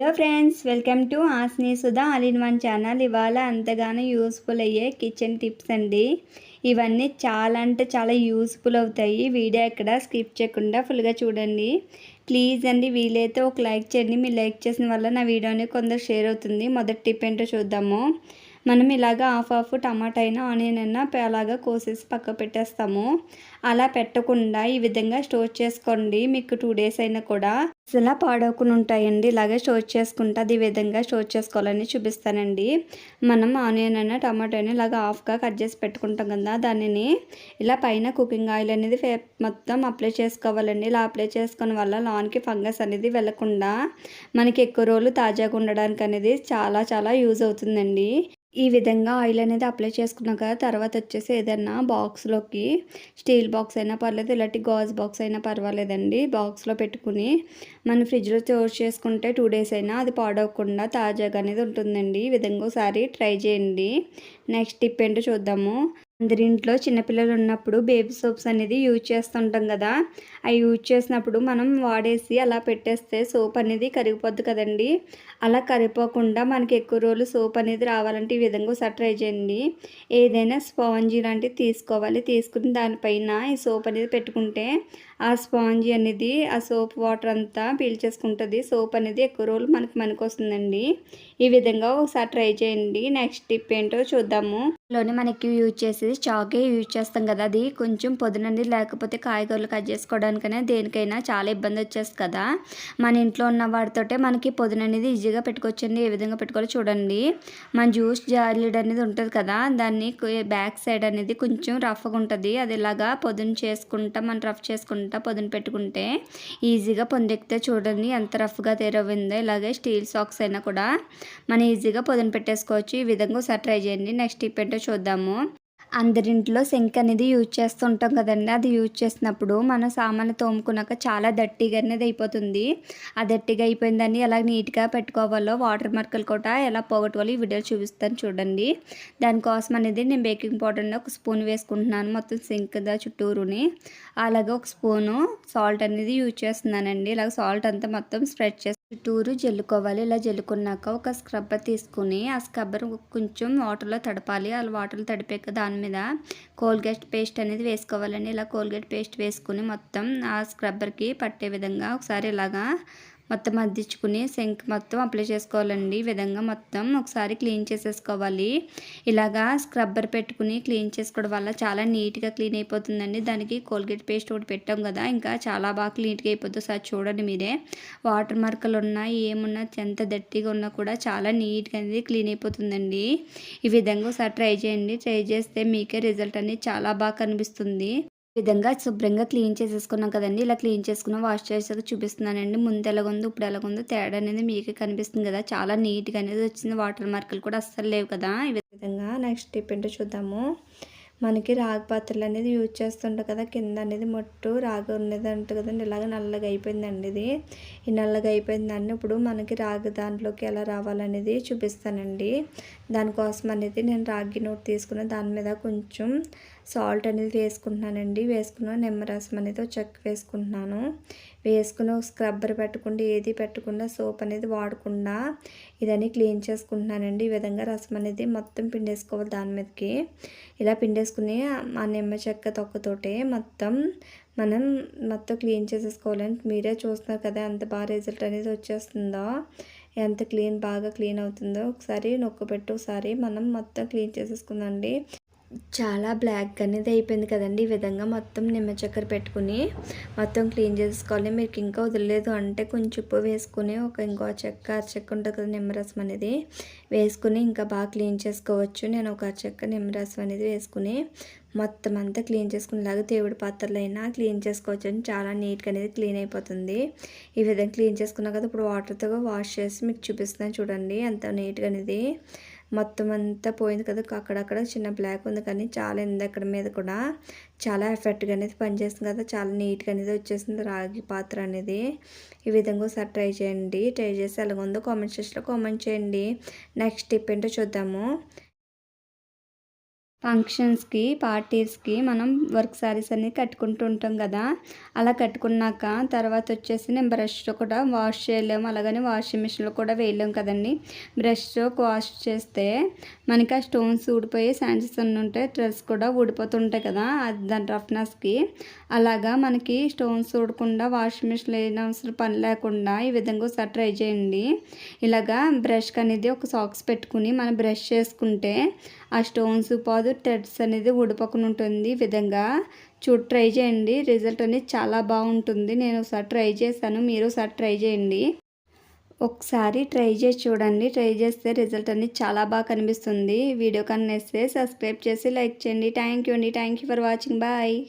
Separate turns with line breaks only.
Hello friends welcome to ఆస్ని Sudha all in one channel ఇవాళ అంతగానో useful అయ్యే kitchen tips అండి. ఇవన్నీ చాలా అంటే చాలా యూస్ఫుల్ అవుతాయి. వీడియో ఎక్కడ స్కిప్ చేయకుండా ఫుల్గా చూడండి. ప్లీజ్ అండి వీలైతే ఒక లైక్ చేయండి. మీరు లైక్ చేసిన వల్ల నా వీడియోని కొందరు షేర్ అవుతుంది. మొదటి టిప్ ఏంటో చూద్దాము. మనం ఇలాగ హాఫ్ హాఫ్ టమాటా అయినా ఆనియన్ అయినా అలాగా కోసేసి పక్క పెట్టేస్తాము. అలా పెట్టకుండా ఈ విధంగా స్టోర్ చేసుకోండి. మీకు టూ డేస్ అయినా కూడా అసలు పాడవకుండా ఉంటాయండి ఇలాగే స్టోర్ చేసుకుంటే అది ఈ విధంగా స్టోర్ చేసుకోవాలని చూపిస్తానండి. మనం ఆనియన్ అయినా టమాటో అయినా ఇలాగ హాఫ్గా కట్ చేసి పెట్టుకుంటాం కదా దానిని ఇలా పైన కుకింగ్ ఆయిల్ అనేది మొత్తం అప్లై చేసుకోవాలండి. ఇలా అప్లై చేసుకోవడం వల్ల లాన్కి ఫంగస్ అనేది వెళ్ళకుండా మనకి ఎక్కువ రోజులు తాజాగా ఉండడానికి అనేది చాలా చాలా యూజ్ అవుతుందండి. ఈ విధంగా ఆయిల్ అనేది అప్లై చేసుకున్నాక తర్వాత వచ్చేసి ఏదన్నా బాక్స్లోకి స్టీల్ బాక్స్ అయినా పర్లేదు ఇలాంటి గాజ్ బాక్స్ అయినా పర్వాలేదండి. బాక్స్లో పెట్టుకుని మనం ఫ్రిడ్జ్లో స్టోర్ చేసుకుంటే టూ డేస్ అయినా అది పాడవకుండా తాజాగా అనేది ఉంటుందండి. ఈ విధంగా ఒకసారి ట్రై చేయండి. నెక్స్ట్ టిప్ ఏంటో చూద్దాము. అందరి ఇంట్లో చిన్నపిల్లలు ఉన్నప్పుడు బేబీ సోప్స్ అనేది యూజ్ చేస్తుంటాం కదా. అవి యూజ్ చేసినప్పుడు మనం వాడేసి అలా పెట్టేస్తే సోప్ అనేది కరిగిపోద్ది కదండి. అలా కరిగిపోకుండా మనకి ఎక్కువ రోజులు సోప్ అనేది రావాలంటే ఈ విధంగా ఒకసారి ట్రై చేయండి. ఏదైనా స్పాంజీ లాంటివి తీసుకోవాలి. తీసుకుని దానిపైన ఈ సోప్ అనేది పెట్టుకుంటే ఆ స్పాంజీ అనేది ఆ సోప్ వాటర్ అంతా పీల్చేసుకుంటుంది. సోప్ అనేది ఎక్కువ రోజులు మనకి మనకు వస్తుందండి ఈ విధంగా ఒకసారి ట్రై చేయండి. నెక్స్ట్ టిప్ ఏంటో చూద్దాము. లోనే మనకి యూజ్ చేసేది చాకే యూజ్ చేస్తాం కదా. అది కొంచెం పొద్దునంది లేకపోతే కాయగూరలు కట్ చేసుకోవడానికైనా దేనికైనా చాలా ఇబ్బంది వచ్చేస్తుంది కదా. మన ఇంట్లో ఉన్న వాటితోటే మనకి పొద్దున అనేది ఈజీగా పెట్టుకోవచ్చండి. ఏ విధంగా పెట్టుకోవాలో చూడండి. మన జ్యూస్ జాలీడ్ అనేది ఉంటుంది కదా. దాన్ని బ్యాక్ సైడ్ అనేది కొంచెం రఫ్గా ఉంటుంది. అది ఇలాగా పొద్దున చేసుకుంటా మనం రఫ్ చేసుకుంటా పొదున పెట్టుకుంటే ఈజీగా పొందెక్కితే చూడండి. ఎంత రఫ్గా తెరవిందో. ఇలాగే స్టీల్ సాక్స్ అయినా కూడా మనం ఈజీగా పొదున పెట్టేసుకోవచ్చు. ఈ విధంగా ఒకసారి ట్రై చేయండి. నెక్స్ట్ టిప్ ఏంటో చూద్దాము. అందరింట్లో సింక్ అనేది యూజ్ చేస్తూ ఉంటాం కదండి. అది యూజ్ చేసినప్పుడు మనం సామాన్లు తోముకున్నాక చాలా దట్టిగా అనేది అయిపోతుంది. ఆ దట్టిగా అయిపోయిందని ఎలా నీట్గా పెట్టుకోవాలో వాటర్ మార్కులు కూడా ఎలా పోగొట్టుకోవాలో ఈ వీడియో చూపిస్తాను చూడండి. దానికోసం అనేది నేను బేకింగ్ పౌడర్ని ఒక స్పూన్ వేసుకుంటున్నాను మొత్తం సింక్ దా చుట్టూరుని. అలాగే ఒక స్పూను సాల్ట్ అనేది యూజ్ చేస్తున్నానండి. ఇలాగ సాల్ట్ అంతా మొత్తం స్ప్రెడ్ చేసి చుట్టూరు జల్లుకోవాలి. ఇలా జల్లుకున్నాక ఒక స్క్రబ్బర్ తీసుకుని ఆ స్క్రబ్బర్ కొంచెం వాటర్లో తడపాలి. ఆ వాటర్లో తడిపాక దాని మీద కోల్గేట్ పేస్ట్ అనేది వేసుకోవాలండి. ఇలా కోల్గేట్ పేస్ట్ వేసుకుని మొత్తం ఆ స్క్రబ్బర్కి పట్టే విధంగా ఒకసారి ఇలాగా మొత్తం అద్దించుకుని సింక్ మొత్తం అప్లై చేసుకోవాలండి. ఈ విధంగా మొత్తం ఒకసారి క్లీన్ చేసేసుకోవాలి. ఇలాగా స్క్రబ్బర్ పెట్టుకుని క్లీన్ చేసుకోవడం వల్ల చాలా నీట్గా క్లీన్ అయిపోతుందండి. దానికి కోల్గేట్ పేస్ట్ ఒకటి పెట్టాం కదా ఇంకా చాలా బాగా క్లీన్గా అయిపోతుంది సార్ చూడండి మీరే. వాటర్ మార్కులు ఉన్నా ఏమున్నా ఎంత దట్టిగా ఉన్నా కూడా చాలా నీట్గా అనేది క్లీన్ అయిపోతుందండి. ఈ విధంగా ఒకసారి ట్రై చేయండి. ట్రై చేస్తే మీకే రిజల్ట్ అనేది చాలా బాగా కనిపిస్తుంది. విధంగా శుభ్రంగా క్లీన్ చేసేసుకున్నాం కదండి. ఇలా క్లీన్ చేసుకున్న వాష్ చేసాక చూపిస్తున్నానండి. ముందు ఎలాగుందో ఇప్పుడు ఎలాగుందో తేడా అనేది మీకే కనిపిస్తుంది కదా. చాలా నీట్గా అనేది వచ్చింది. వాటర్ మార్కులు కూడా అస్సలు లేవు కదా. ఈ విధంగా నెక్స్ట్ టిప్ ఏంటో చూద్దాము. మనకి రాగి పాత్రలు అనేది యూజ్ చేస్తుంటాం కదా. కింద అనేది మొట్టు రాగి ఉన్నది అంట కదండి. ఇలాగ నల్లగా అయిపోయిందండి ఇది. ఈ నల్లగా అయిపోయిందండి. ఇప్పుడు మనకి రాగి దాంట్లోకి ఎలా రావాలనేది చూపిస్తానండి. దానికోసం అనేది నేను రాగి నోట్ తీసుకున్న దాని మీద కొంచెం సాల్ట్ అనేది వేసుకుంటున్నానండి. వేసుకున్న నిమ్మరసం అనేది చెక్క వేసుకుంటున్నాను. వేసుకుని స్క్రబ్బర్ పెట్టకుండా ఏది పెట్టకుండా సోప్ అనేది వాడకుండా ఇదని క్లీన్ చేసుకుంటున్నానండి. ఈ విధంగా రసం అనేది మొత్తం పిండేసుకోవాలి దాని మీదకి. ఇలా పిండేసుకుని ఆ నిమ్మ చెక్క తొక్కతోటే మొత్తం మనం మొత్తం క్లీన్ చేసేసుకోవాలంటే మీరే చూస్తున్నారు కదా ఎంత బాగా రిజల్ట్ అనేది వచ్చేస్తుందో. ఎంత క్లీన్ బాగా క్లీన్ అవుతుందో. ఒకసారి నొక్కపెట్టి ఒకసారి మనం మొత్తం క్లీన్ చేసేసుకుందండి చాలా బ్లాక్ అనేది అయిపోయింది కదండి. ఈ విధంగా మొత్తం నిమ్మ చక్కెర పెట్టుకుని మొత్తం క్లీన్ చేసుకోవాలి. మీకు ఇంకా వదిలేదు అంటే కొంచెం ఉప్పు వేసుకుని ఒక ఇంకో చెక్క అరచెక్క ఉంటుంది కదా నిమ్మరసం అనేది వేసుకుని ఇంకా బాగా క్లీన్ చేసుకోవచ్చు. నేను ఒక అరచెక్క నిమ్మరసం అనేది వేసుకుని మొత్తం అంతా క్లీన్ చేసుకునేలాగా దేవుడి పాత్రలు అయినా క్లీన్ చేసుకోవచ్చు అని చాలా నీట్గా అనేది క్లీన్ అయిపోతుంది. ఈ విధంగా క్లీన్ చేసుకున్నా కదా ఇప్పుడు వాటర్తో వాష్ చేసి మీకు చూపిస్తున్నాను చూడండి. ఎంత నీట్గా అనేది మొత్తం అంతా పోయింది కదా అక్కడక్కడ చిన్న బ్లాక్ ఉంది కానీ చాలా ఉంది అక్కడ మీద కూడా. చాలా ఎఫెక్ట్గా అనేది పనిచేస్తుంది కదా చాలా నీట్గా అనేది వచ్చేసింది రాగి పాత్ర అనేది. ఈ విధంగా ఒకసారి ట్రై చేయండి. ట్రై చేసి ఎలాగుందో కామెంట్ సెక్షన్లో కామెంట్ చేయండి. నెక్స్ట్ టిప్ ఏంటో చూద్దాము. ఫంక్షన్స్కి పార్టీస్కి మనం వర్క్ శారీస్ అన్ని కట్టుకుంటూ ఉంటాం కదా. అలా కట్టుకున్నాక తర్వాత వచ్చేసి నేను బ్రష్తో కూడా వాష్ చేయలేము అలాగని వాషింగ్ మిషన్లో కూడా వేయలేము కదండి. బ్రష్తో వాష్ చేస్తే మనకి ఆ స్టోన్స్ ఊడిపోయి శాండ్స్ అన్నీ ఉంటాయి. డ్రెస్ కూడా ఊడిపోతుంటాయి కదా దాని రఫ్నెస్కి. అలాగా మనకి స్టోన్స్ ఊడకుండా వాషింగ్ మిషన్లో వేయనవసరం పని లేకుండా ఈ విధంగా ఒకసారి ట్రై చేయండి. ఇలాగా బ్రష్కి అనేది ఒక సాక్స్ పెట్టుకుని మనం బ్రష్ చేసుకుంటే ఆ స్టోన్స్ పాదు థ్రెడ్స్ అనేది ఊడిపోకుండా ఉంటుంది విధంగా. చూడు ట్రై చేయండి. రిజల్ట్ అనేది చాలా బాగుంటుంది. నేను ఒకసారి ట్రై చేశాను. మీరు ఒకసారి ట్రై చేయండి. ఒకసారి ట్రై చేసి చూడండి. ట్రై చేస్తే రిజల్ట్ అనేది చాలా బాగా కనిపిస్తుంది. వీడియో కన్నా సబ్స్క్రైబ్ చేసి లైక్ చేయండి. థ్యాంక్ యూ అండి. Thank you for watching. Bye.